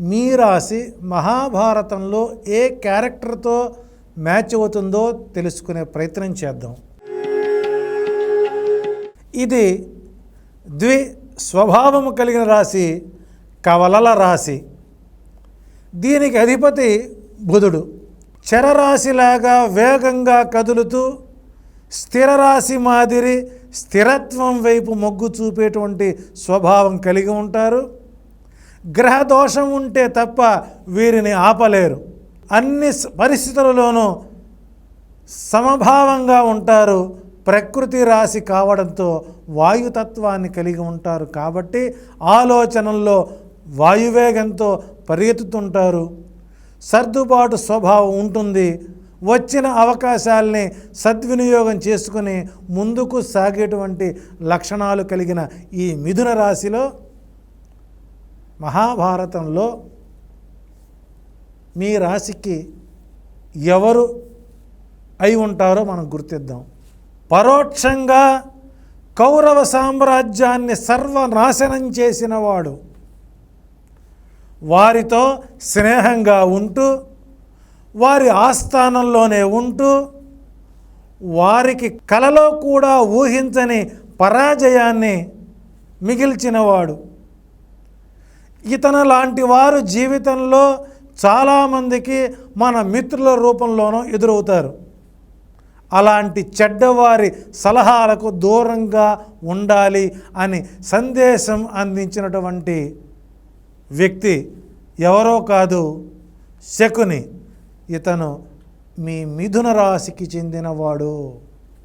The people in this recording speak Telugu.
మీ రాశి మహాభారతంలో ఏ క్యారెక్టర్తో మ్యాచ్ అవుతుందో తెలుసుకునే ప్రయత్నం చేద్దాం. ఇది ద్వి స్వభావము కలిగిన రాశి కవలల రాశి. దీనికి అధిపతి బుధుడు. చరరాశిలాగా వేగంగా కదులుతూ స్థిర రాశి మాదిరి స్థిరత్వం వైపు మొగ్గు చూపేటువంటి స్వభావం కలిగి ఉంటారు. గ్రహ దోషం ఉంటే తప్ప వీరిని ఆపలేరు. అన్ని పరిస్థితులలోనూ సమభావంగా ఉంటారు. ప్రకృతి రాశి కావడంతో వాయుతత్వాన్ని కలిగి ఉంటారు కాబట్టి ఆలోచనల్లో వాయువేగంతో పరిగెత్తుతుంటారు. సర్దుబాటు స్వభావం ఉంటుంది. వచ్చిన అవకాశాల్ని సద్వినియోగం చేసుకుని ముందుకు సాగేటువంటి లక్షణాలు కలిగిన ఈ మిథున రాశిలో మహాభారతంలో మీ రాశికి ఎవరు అయి ఉంటారో మనం గుర్తిద్దాం. పరోక్షంగా కౌరవ సామ్రాజ్యాన్ని సర్వనాశనం చేసినవాడు వారితో స్నేహంగా ఉంటూ వారి ఆస్థానంలోనే ఉంటూ వారికి కలలో కూడా ఊహించని పరాజయాన్ని మిగిల్చినవాడు. ఇతను లాంటి వారు జీవితంలో చాలామందికి మన మిత్రుల రూపంలోనూ ఎదురవుతారు. అలాంటి చెడ్డవారి సలహాలకు దూరంగా ఉండాలి అని సందేశం అందించినటువంటి వ్యక్తి ఎవరో కాదు శకుని. ఇతను మీ మిథున రాశికి చెందినవాడు.